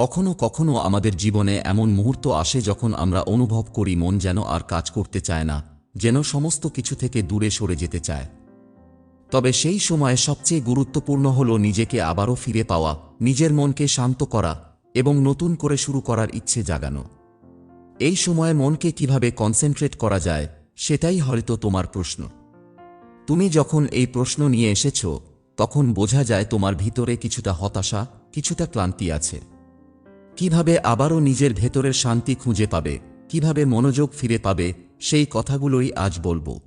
কখনো কখনো আমাদের জীবনে এমন মুহূর্ত আসে যখন আমরা অনুভব করি মন যেন আর কাজ করতে চায় না, যেন সমস্ত কিছু থেকে দূরে সরে যেতে চায়। তবে সেই সময়ে সবচেয়ে গুরুত্বপূর্ণ হল নিজেকে আবারও ফিরে পাওয়া, নিজের মনকে শান্ত করা এবং নতুন করে শুরু করার ইচ্ছে জাগানো। এই সময়ে মনকে কীভাবে কনসেন্ট্রেট করা যায়, সেটাই হয়তো তোমার প্রশ্ন। তুমি যখন এই প্রশ্ন নিয়ে এসেছ, তখন বোঝা যায় তোমার ভিতরে কিছুটা হতাশা, কিছুটা ক্লান্তি আছে। কীভাবে আবারও নিজের ভেতরের শান্তি খুঁজে পাবে, কীভাবে মনোযোগ ফিরে পাবে, সেই কথাগুলোই আজ বলব।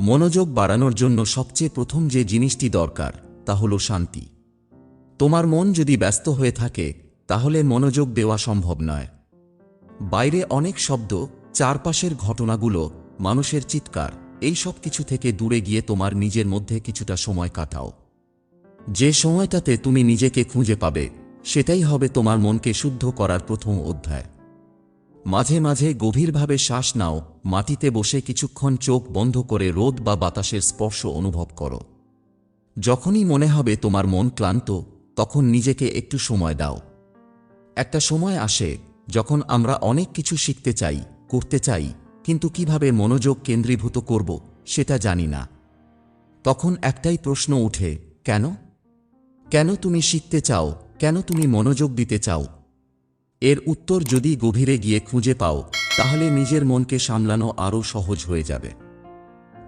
মনোযোগ বাড়ানোর জন্য সবচেয়ে প্রথম যে জিনিসটি দরকার, তা হল শান্তি। তোমার মন যদি ব্যস্ত হয়ে থাকে, তাহলে মনোযোগ দেওয়া সম্ভব নয়। বাইরে অনেক শব্দ, চারপাশের ঘটনাগুলো, মানুষের চিৎকার, এই সব কিছু থেকে দূরে গিয়ে তোমার নিজের মধ্যে কিছুটা সময় কাটাও। যে সময়টাতে তুমি নিজেকে খুঁজে পাবে সেটাই হবে তোমার মনকে শুদ্ধ করার প্রথম অধ্যায়। মাঝে মাঝে গভীরভাবে শ্বাস নাও, মাটিতে বসে কিছুক্ষণ চোখ বন্ধ করে রোদ বা বাতাসের স্পর্শ অনুভব করো। যখনই মনে হবে তোমার মন ক্লান্ত, তখন নিজেকে একটু সময় দাও। একটা সময় আসে যখন আমরা অনেক কিছু শিখতে চাই, করতে চাই, কিন্তু কীভাবে মনোযোগ কেন্দ্রীভূত করব সেটা জানি না। তখন একটাই প্রশ্ন উঠে, কেন? কেন তুমি শিখতে চাও কেন তুমি মনোযোগ দিতে চাও? এর উত্তর যদি গভীরে গিয়ে খুঁজে পাও, তাহলে নিজের মনকে সামলানো আরও সহজ হয়ে যাবে।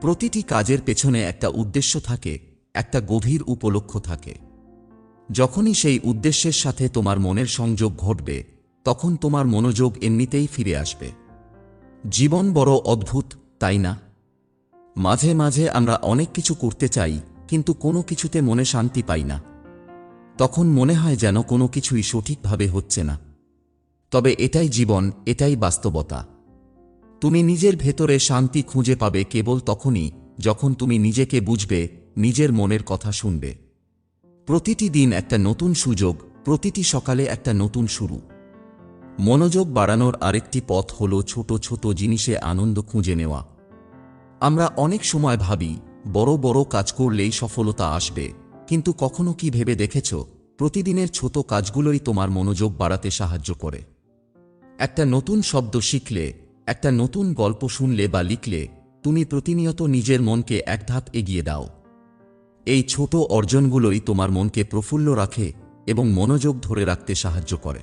প্রতিটি কাজের পেছনে একটা উদ্দেশ্য থাকে, একটা গভীর উপলক্ষ থাকে। যখনই সেই উদ্দেশ্যের সাথে তোমার মনের সংযোগ ঘটবে, তখন তোমার মনোযোগ এমনিতেই ফিরে আসবে। জীবন বড় অদ্ভুত, তাই না? মাঝে মাঝে আমরা অনেক কিছু করতে চাই, কিন্তু কোনো কিছুতে মনে শান্তি পাই না। তখন মনে হয় যেন কোনো কিছুই সঠিকভাবে হচ্ছে না। তবে এটাই জীবন, এটাই বাস্তবতা। তুমি নিজের ভেতরে শান্তি খুঁজে পাবে কেবল তখনই যখন তুমি নিজেকে বুঝবে, নিজের মনের কথা শুনবে। প্রতিটি দিন একটা নতুন সুযোগ, প্রতিটি সকালে একটা নতুন শুরু। মনোযোগ বাড়ানোর আরেকটি পথ হল ছোট ছোট জিনিসে আনন্দ খুঁজে নেওয়া। আমরা অনেক সময় ভাবি, বড় বড় কাজ করলেই সফলতা আসবে। কিন্তু কখনো কি ভেবে দেখেছ, প্রতিদিনের ছোট কাজগুলোই তোমার মনোযোগ বাড়াতে সাহায্য করে? একটা নতুন শব্দ শিখলে, একটা নতুন গল্প শুনলে বা লিখলে, তুমি প্রতিনিয়ত নিজের মনকে এক ধাপ এগিয়ে দাও। এই ছোট অর্জনগুলোই তোমার মনকে প্রফুল্ল রাখে এবং মনোযোগ ধরে রাখতে সাহায্য করে।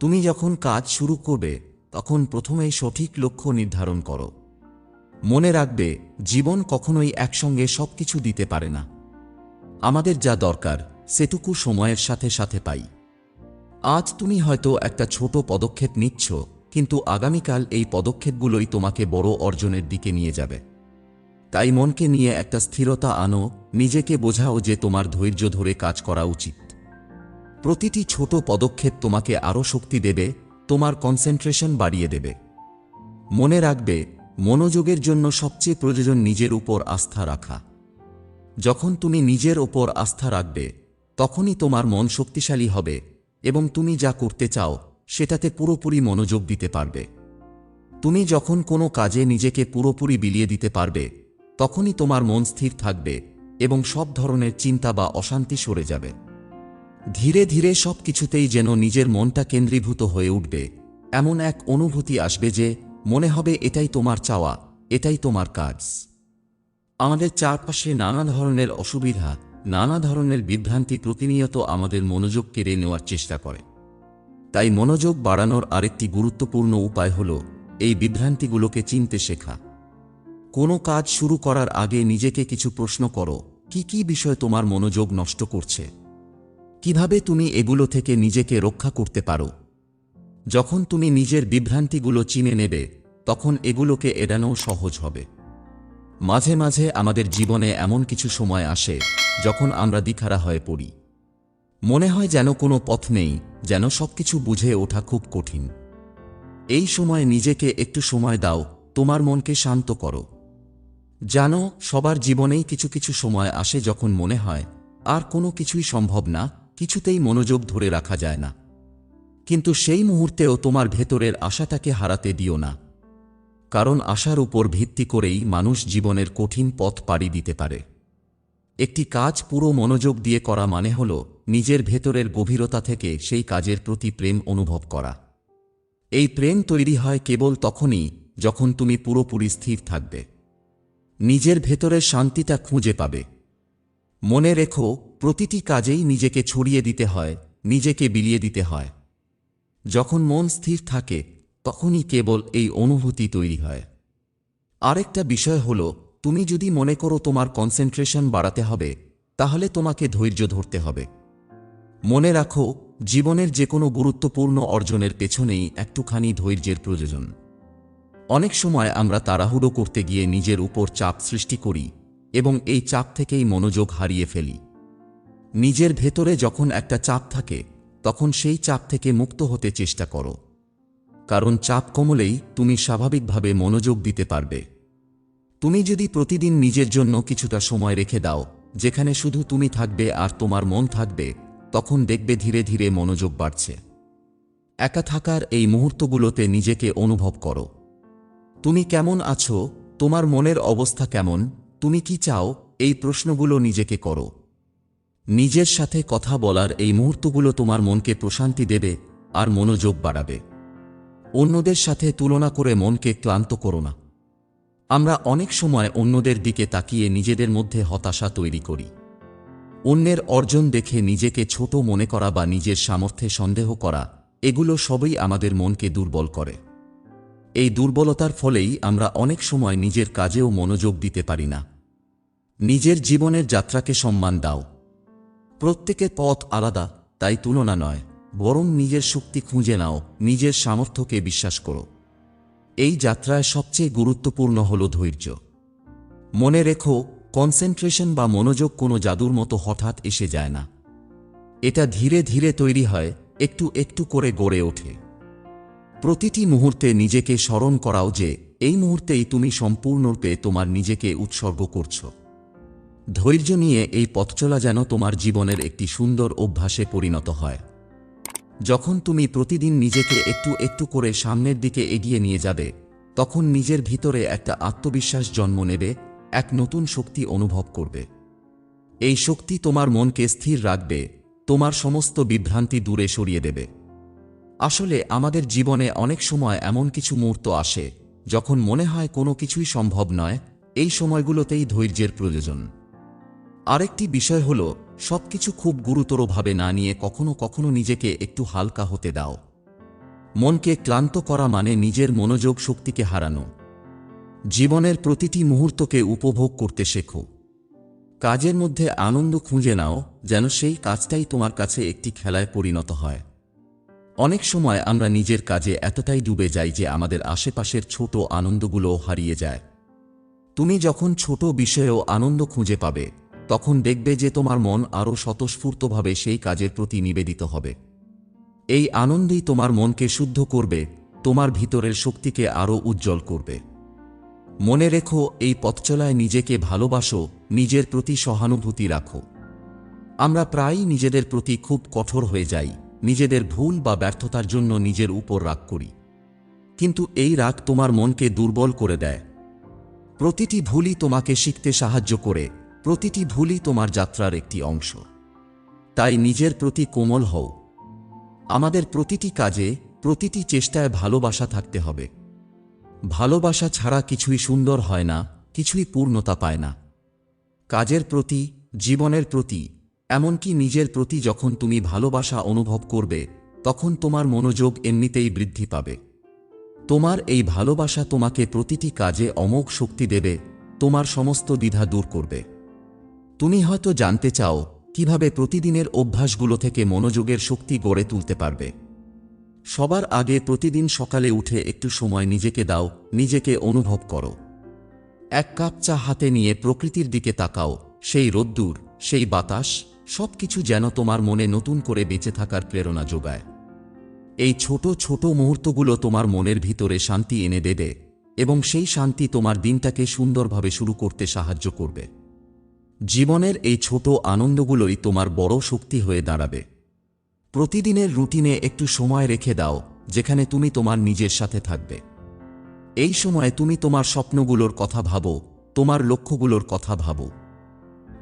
তুমি যখন কাজ শুরু করবে, তখন প্রথমেই সঠিক লক্ষ্য নির্ধারণ করো। মনে রাখবে, জীবন কখনোই একসঙ্গে সবকিছু দিতে পারে না। আমাদের যা দরকার, সেটুকু সময়ের সাথে সাথে পাই। আজ তুমি হয়তো একটা ছোট পদক্ষেপ নিচ্ছ, কিন্তু আগামীকাল এই পদক্ষেপগুলোই তোমাকে বড় অর্জনের দিকে নিয়ে যাবে। তাই মনকে নিয়ে একটা স্থিরতা আনো, নিজেকে বোঝাও যে তোমার ধৈর্য ধরে কাজ করা উচিত। প্রতিটি ছোট পদক্ষেপ তোমাকে আরও শক্তি দেবে, তোমার কনসেন্ট্রেশন বাড়িয়ে দেবে। মনে রাখবে, মনোযোগের জন্য সবচেয়ে প্রয়োজন নিজের উপর আস্থা রাখা। যখন তুমি নিজের ওপর আস্থা রাখবে, তখনই তোমার মন শক্তিশালী হবে এবং তুমি যা করতে চাও, সেটাতে পুরোপুরি মনোযোগ দিতে পারবে। তুমি যখন কোনো কাজে নিজেকে পুরোপুরি বিলিয়ে দিতে পারবে, তখনই তোমার মন স্থির থাকবে এবং সব ধরনের চিন্তা বা অশান্তি সরে যাবে। ধীরে ধীরে সব কিছুতেই যেন নিজের মনটা কেন্দ্রীভূত হয়ে উঠবে, এমন এক অনুভূতি আসবে যে মনে হবে এটাই তোমার চাওয়া, এটাই তোমার কাজ। আমাদের চারপাশে নানা ধরনের অসুবিধা, নানা ধরনের বিভ্রান্তি প্রতিনিয়ত আমাদের মনোযোগ কেড়ে নেওয়ার চেষ্টা করে। তাই মনোযোগ বাড়ানোর আরেকটি গুরুত্বপূর্ণ উপায় হল এই বিভ্রান্তিগুলোকে চিনতে শেখা। কোনো কাজ শুরু করার আগে নিজেকে কিছু প্রশ্ন করো, কি কি বিষয় তোমার মনোযোগ নষ্ট করছে? কীভাবে তুমি এগুলো থেকে নিজেকে রক্ষা করতে পারো? যখন তুমি নিজের বিভ্রান্তিগুলো চিনে নেবে, তখন এগুলোকে এড়ানো সহজ হবে। মাঝে মাঝে আমাদের জীবনে এমন কিছু সময় আসে যখন আমরা দিখারা হয়ে পড়ি। মনে হয় যেন কোনো পথ নেই, যেন সবকিছু বুঝে ওঠা খুব কঠিন। এই সময় নিজেকে একটু সময় দাও, তোমার মনকে শান্ত করো। জানো, সবার জীবনেই কিছু কিছু সময় আসে যখন মনে হয়, আর কোনো কিছুই সম্ভব না, কিছুতেই মনোযোগ ধরে রাখা যায় না। কিন্তু সেই মুহূর্তেও তোমার ভেতরের আশাটাকে হারাতে দিও না। কারণ আশার উপর ভিত্তি করেই মানুষ জীবনের কঠিন পথ পাড়ি দিতে পারে। একটি কাজ পুরো মনোযোগ দিয়ে করা মানে হল নিজের ভেতরের গভীরতা থেকে সেই কাজের প্রতি প্রেম অনুভব করা। এই প্রেম তৈরি হয় কেবল তখনই যখন তুমি পুরোপুরি স্থির থাকবে। নিজের ভেতরের শান্তিটা খুঁজে পাবে। মনে রেখো, প্রতিটি কাজেই নিজেকে ছড়িয়ে দিতে হয়, নিজেকে বিলিয়ে দিতে হয়। যখন মন স্থির থাকে তখনই কেবল এই অনুভূতি তৈরি হয়। আরেকটা বিষয় হল, তুমি যদি মনে করো তোমার কনসেন্ট্রেশন বাড়াতে হবে, তাহলে তোমাকে ধৈর্য ধরতে হবে। মনে রাখো, জীবনের যে কোনো গুরুত্বপূর্ণ অর্জনের পেছনেই একটুখানি ধৈর্যের প্রয়োজন। অনেক সময় আমরা তাড়াহুড়ো করতে গিয়ে নিজের উপর চাপ সৃষ্টি করি এবং এই চাপ থেকেই মনোযোগ হারিয়ে ফেলি। নিজের ভেতরে যখন একটা চাপ থাকে, তখন সেই চাপ থেকে মুক্ত হতে চেষ্টা করো। কারণ চাপ কমলেই তুমি স্বাভাবিকভাবে মনোযোগ দিতে পারবে। তুমি যদি প্রতিদিন নিজের জন্য কিছুটা সময় রেখে দাও, যেখানে শুধু তুমি থাকবে আর তোমার মন থাকবে, তখন দেখবে ধীরে ধীরে মনোযোগ বাড়ছে। একা থাকার এই মুহূর্তগুলোতে নিজেকে অনুভব করো। তুমি কেমন আছো? তোমার মনের অবস্থা কেমন? তুমি কি চাও? এই প্রশ্নগুলো নিজেকে করো। নিজের সাথে কথা বলার এই মুহূর্তগুলো তোমার মনকে প্রশান্তি দেবে আর মনোযোগ বাড়াবে। অন্যদের সাথে তুলনা করে মনকে ক্লান্ত করো না। আমরা অনেক সময় অন্যদের দিকে তাকিয়ে নিজেদের মধ্যে হতাশা তৈরি করি। অন্যের অর্জন দেখে নিজেকে ছোট মনে করা বা নিজের সামর্থ্যে সন্দেহ করা, এগুলো সবই আমাদের মনকে দুর্বল করে। এই দুর্বলতার ফলেই আমরা অনেক সময় নিজের কাজেও মনোযোগ দিতে পারি না। নিজের জীবনের যাত্রাকে সম্মান দাও। প্রত্যেকের পথ আলাদা, তাই তুলনা নয়। বরং নিজের শক্তি খুঁজে নাও, নিজের সামর্থ্যকে বিশ্বাস করো। এই যাত্রায় সবচেয়ে গুরুত্বপূর্ণ হল ধৈর্য। মনে রেখো কনসেন্ট্রেশন বা মনোযোগ কোনো জাদুর মতো হঠাৎ এসে যায় না। এটা ধীরে ধীরে তৈরি হয়, একটু একটু করে গড়ে ওঠে। প্রতিটি মুহূর্তে নিজেকে স্মরণ করাও যে, এই মুহূর্তেই তুমি সম্পূর্ণরূপে তোমার নিজেকে উৎসর্গ করছ। ধৈর্য নিয়ে এই পথ চলা যেন তোমার জীবনের একটি সুন্দর অভ্যাসে পরিণত হয়। যখন তুমি প্রতিদিন নিজেকে একটু একটু করে সামনের দিকে এগিয়ে নিয়ে যাবে, তখন নিজের ভিতরে একটা আত্মবিশ্বাস জন্ম নেবে, এক নতুন শক্তি অনুভব করবে। এই শক্তি তোমার মনকে স্থির রাখবে, তোমার সমস্ত বিভ্রান্তি দূরে সরিয়ে দেবে। আসলে আমাদের জীবনে অনেক সময় এমন কিছু মুহূর্ত আসে, যখন মনে হয় কোনো কিছুই সম্ভব নয়, এই সময়গুলোতেই ধৈর্যের প্রয়োজন। আরেকটি বিষয় হল সবকিছু খুব গুরুতরভাবে না নিয়ে কখনো কখনো নিজেকে একটু হালকা হতে দাও। মনকে ক্লান্ত করা মানে নিজের মনোযোগ শক্তিকে হারানো। জীবনের প্রতিটি মুহূর্তকে উপভোগ করতে শেখো। কাজের মধ্যে আনন্দ খুঁজে নাও যেন সেই কাজটাই তোমার কাছে একটি খেলায় পরিণত হয়। অনেক সময় আমরা নিজের কাজে এতটাই ডুবে যাই যে আমাদের আশেপাশের ছোট আনন্দগুলো হারিয়ে যায়। তুমি যখন ছোট বিষয়েও আনন্দ খুঁজে পাবে। তখন দেখবে যে তোমার মন আরও স্বতঃস্ফূর্তভাবে সেই কাজের প্রতি নিবেদিত হবে। এই আনন্দই তোমার মনকে শুদ্ধ করবে, তোমার ভিতরের শক্তিকে আরও উজ্জ্বল করবে। মনে রেখো, এই পথচলায় নিজেকে ভালোবাসো, নিজের প্রতি সহানুভূতি রাখো। আমরা প্রায়ই নিজেদের প্রতি খুব কঠোর হয়ে যাই, নিজেদের ভুল বা ব্যর্থতার জন্য নিজের উপর রাগ করি। কিন্তু এই রাগ তোমার মনকে দুর্বল করে দেয়। প্রতিটি ভুলই তোমাকে শিখতে সাহায্য করে প্রতিটি ভুলই তোমার যাত্রার একটি অংশ। তাই নিজের প্রতি কোমল হও। আমাদের প্রতিটি কাজে, প্রতিটি চেষ্টায় ভালোবাসা থাকতে হবে। ভালোবাসা ছাড়া কিছুই সুন্দর হয় না, কিছুই পূর্ণতা পায় না। কাজের প্রতি, জীবনের প্রতি, এমনকি নিজের প্রতি যখন তুমি ভালোবাসা অনুভব করবে, তখন তোমার মনোযোগ এমনিতেই বৃদ্ধি পাবে। তোমার এই ভালোবাসা তোমাকে প্রতিটি কাজে অমোঘ শক্তি দেবে, তোমার সমস্ত দ্বিধা দূর করবে। তুমি হয়তো জানতে চাও কীভাবে প্রতিদিনের অভ্যাসগুলো থেকে মনোযোগের শক্তি গড়ে তুলতে পারবে। সবার আগে প্রতিদিন সকালে উঠে একটু সময় নিজেকে দাও, নিজেকে অনুভব করো। এক কাপ চা হাতে নিয়ে প্রকৃতির দিকে তাকাও, সেই রোদ্দুর, সেই বাতাস সব কিছু যেন তোমার মনে নতুন করে বেঁচে থাকার প্রেরণা যোগায়। এই ছোট ছোট মুহূর্তগুলো তোমার মনের ভিতরে শান্তি এনে দেবে এবং সেই শান্তি তোমার দিনটাকে সুন্দরভাবে শুরু করতে সাহায্য করবে। জীবনের এই ছোট আনন্দগুলোই তোমার বড় শক্তি হয়ে দাঁড়াবে। প্রতিদিনের রুটিনে একটু সময় রেখে দাও, যেখানে তুমি তোমার নিজের সাথে থাকবে। এই সময় তুমি তোমার স্বপ্নগুলোর কথা ভাবো, তোমার লক্ষ্যগুলোর কথা ভাবো।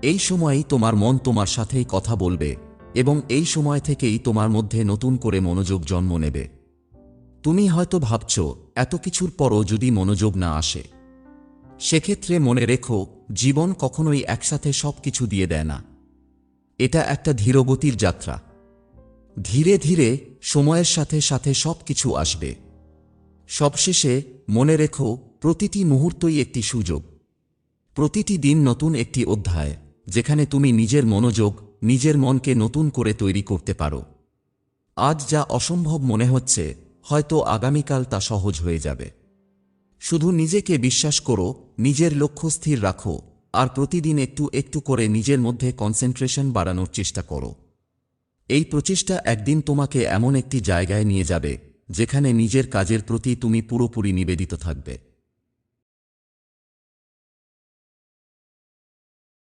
এই সময়ই তোমার মন তোমার সাথেই কথা বলবে এবং এই সময় থেকেই তোমার মধ্যে নতুন করে মনোযোগ জন্ম নেবে। তুমি হয়তো ভাবছ, এত কিছুর পরও যদি মনোযোগ না আসে। সেক্ষেত্রে মনে রেখো, জীবন কখনোই একসাথে সব কিছু দিয়ে দেয় না। এটা একটা ধীরগতির যাত্রা। ধীরে ধীরে সময়ের সাথে সাথে সব কিছু আসবে। সবশেষে মনে রেখো, প্রতিটি মুহূর্তই একটি সুযোগ। প্রতিটি দিন নতুন একটি অধ্যায়, যেখানে তুমি নিজের মনোযোগ, নিজের মনকে নতুন করে তৈরি করতে পারো। আজ যা অসম্ভব মনে হচ্ছে, হয়তো আগামীকাল তা সহজ হয়ে যাবে। শুধু নিজেকে বিশ্বাস করো, নিজের লক্ষ্য স্থির রাখো, আর প্রতিদিন একটু একটু করে নিজের মধ্যে কনসেন্ট্রেশন বাড়ানোর চেষ্টা করো। এই প্রচেষ্টা একদিন তোমাকে এমন একটি জায়গায় নিয়ে যাবে, যেখানে নিজের কাজের প্রতি তুমি পুরোপুরি নিবেদিত থাকবে।